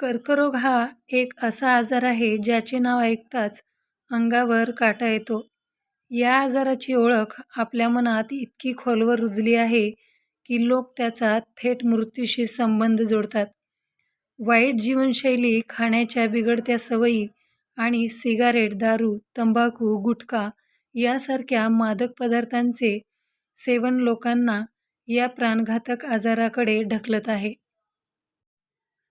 कर्करोग हा एक असा आजार आहे ज्याचे नाव ऐकताच अंगावर काटा येतो. या आजाराची ओळख आपल्या मनात इतकी खोलवर रुजली आहे की लोक त्याचा थेट मृत्यूशी संबंध जोडतात. वाईट जीवनशैली, खाण्याच्या बिघडत्या सवयी आणि सिगारेट, दारू, तंबाखू, गुटखा यासारख्या मादक पदार्थांचे सेवन लोकांना या प्राणघातक आजाराकडे ढकलत आहे.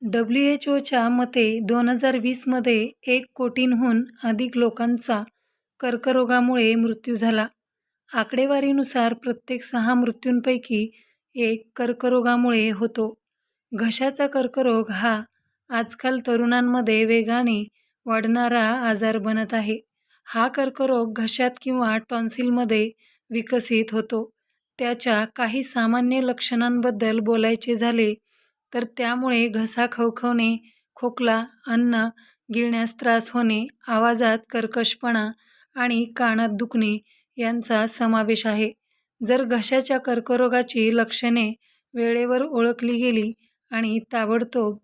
डब्ल्यू एच ओच्या मते दोन हजार वीसमध्ये एक कोटींहून अधिक लोकांचा कर्करोगामुळे मृत्यू झाला. आकडेवारीनुसार प्रत्येक सहा मृत्यूंपैकी एक कर्करोगामुळे होतो. घशाचा कर्करोग हा आजकाल तरुणांमध्ये वेगाने वाढणारा आजार बनत आहे. हा कर्करोग घशात किंवा टॉन्सिलमध्ये विकसित होतो. त्याच्या काही सामान्य लक्षणांबद्दल बोलायचे झाले तर त्यामुळे घसा खवखवणे, खोकला, अन्न गिळण्यास त्रास होणे, आवाजात कर्कशपणा आणि कानात दुखणे यांचा समावेश आहे. जर घशाच्या कर्करोगाची लक्षणे वेळेवर ओळखली गेली आणि ताबडतोब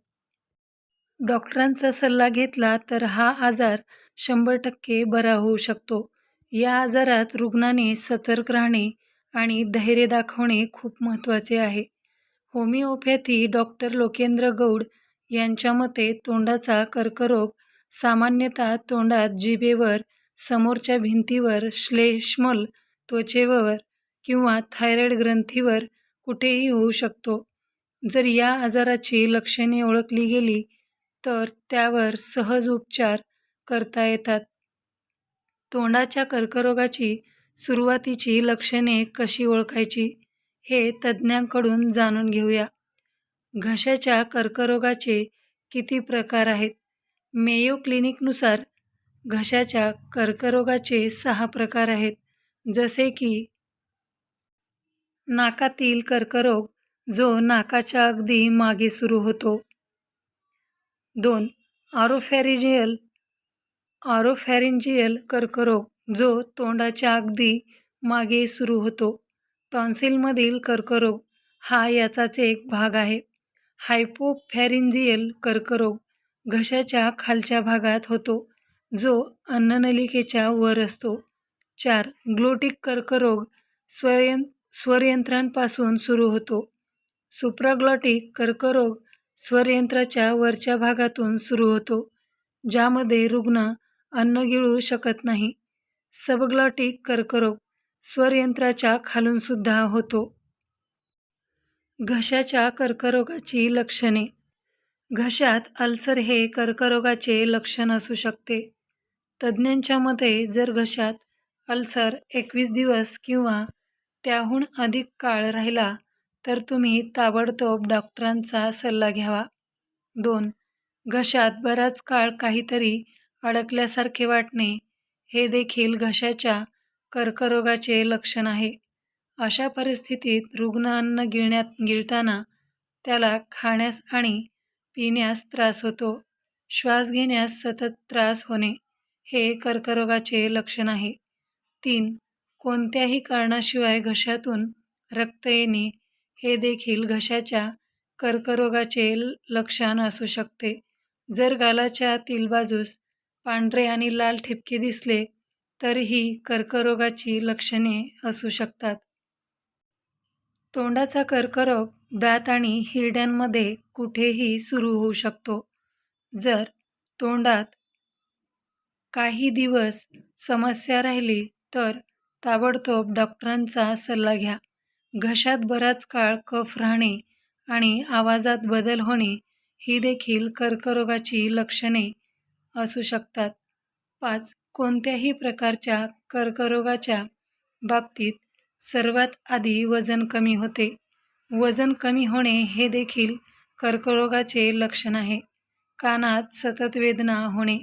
डॉक्टरांचा सल्ला घेतला तर हा आजार शंभर टक्के बरा होऊ शकतो. या आजारात रुग्णाने सतर्क राहणे आणि धैर्य दाखवणे खूप महत्त्वाचे आहे. होमिओपॅथी डॉक्टर लोकेंद्र गौड यांच्या मते तोंडाचा कर्करोग सामान्यतः तोंडात, जिभेवर, समोरच्या भिंतीवर, श्लेष्मल त्वचेवर किंवा थायरॉइड ग्रंथीवर कुठेही होऊ शकतो. जर या आजाराची लक्षणे ओळखली गेली तर त्यावर सहज उपचार करता येतात. तोंडाच्या कर्करोगाची सुरुवातीची लक्षणे कशी ओळखायची हे तज्ज्ञांकडून जाणून घेऊया. घशाच्या कर्करोगाचे किती प्रकार आहेत? मेयो क्लिनिकनुसार घशाच्या कर्करोगाचे सहा प्रकार आहेत, जसे की नाकातील कर्करोग, जो नाकाच्या अगदी मागे सुरू होतो. दोन. आरोफॅरिजियल आरोफॅरिंजियल कर्करोग, जो तोंडाच्या अगदी मागे सुरू होतो. टॉन्सिलमधील कर्करोग हा याचाच एक भाग आहे. हायपोफॅरिंजियल कर्करोग घशाच्या खालच्या भागात होतो, जो अन्ननलिकेच्या वर असतो. चार. ग्लोटिक कर्करोग स्वयं स्वरयंत्रांपासून सुरू होतो. सुप्राग्लॉटिक कर्करोग स्वरयंत्राच्या वरच्या भागातून सुरू होतो, ज्यामध्ये रुग्ण अन्न गिळू शकत नाही. सबग्लॉटिक कर्करोग स्वरयंत्राच्या खालूनसुद्धा होतो. घशाच्या कर्करोगाची लक्षणे घशात अल्सर हे कर्करोगाचे लक्षण असू शकते. तज्ज्ञांच्या मते जर घशात अल्सर एकवीस दिवस किंवा त्याहून अधिक काळ राहिला तर तुम्ही ताबडतोब डॉक्टरांचा सल्ला घ्यावा. दोन. घशात बराच काळ काहीतरी अडकल्यासारखे वाटणे हे देखील घशाच्या कर्करोगाचे लक्षण आहे. अशा परिस्थितीत रुग्ण अन्न गिळण्यात गिळताना त्याला खाण्यास आणि पिण्यास त्रास होतो. श्वास घेण्यास सतत त्रास होणे हे कर्करोगाचे लक्षण आहे. तीन. कोणत्याही कारणाशिवाय घशातून रक्त येणे हे देखील घशाच्या कर्करोगाचे लक्षण असू शकते. जर गालाच्या आतील बाजूस पांढरे आणि लाल ठिपके दिसले तर ही कर्करोगाची लक्षणे असू शकतात. तोंडाचा कर्करोग दात आणि हिरड्यांमध्ये कुठेही सुरू होऊ शकतो. जर तोंडात काही दिवस समस्या राहिली तर ताबडतोब डॉक्टरांचा सल्ला घ्या. घशात बराच काळ कफ राहणे आणि आवाजात बदल होणे ही देखील कर्करोगाची लक्षणे असू शकतात. पाच. कोणत्याही प्रकारच्या कर्करोगाच्या बाबतीत सर्वात आधी वजन कमी होते. वजन कमी होणे हे देखील कर्करोगाचे लक्षण आहे. कानात सतत वेदना होणे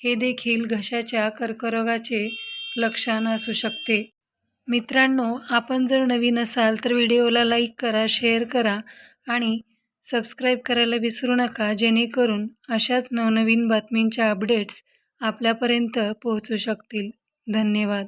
हे देखील घशाच्या कर्करोगाचे लक्षण असू शकते. मित्रांनो, आपण जर नवीन असाल तर व्हिडिओला लाईक करा, शेअर करा आणि सबस्क्राईब करायला विसरू नका, जेणेकरून अशाच नवनवीन बातमींच्या अपडेट्स आपल्यापर्यंत पोहोचू शकतील. धन्यवाद.